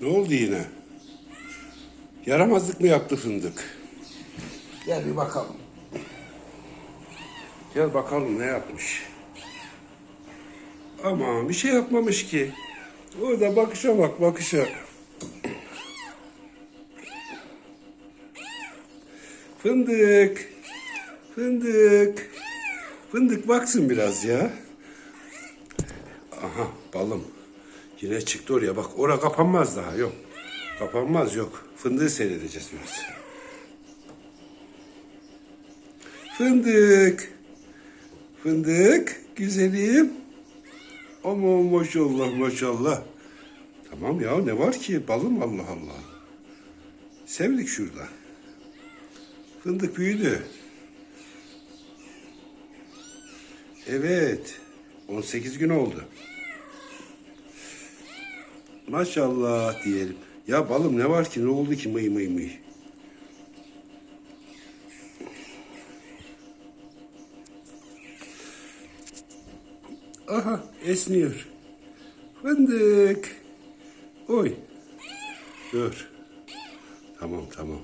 Ne oldu yine? Yaramazlık mı yaptı fındık? Gel bir bakalım. Gel bakalım ne yapmış. Ama bir şey yapmamış ki. Orada bakışa bak bakışa. Fındık. Fındık. Fındık baksın biraz ya. Aha balım. Yine çıktı oraya bak. Ora kapanmaz daha yok. Kapanmaz yok. Fındığı seyredeceğiz biraz. Fındık. Fındık. Güzelim. Ama maşallah maşallah. Tamam ya ne var ki balım Allah Allah. Sevdik şurada. Fındık büyüdü. Evet. 18 gün oldu. Maşallah diyelim. Ya balım ne var ki ne oldu ki mıy mıy mıy. Aha esniyor. Fındık. Oy. Dur. Tamam tamam.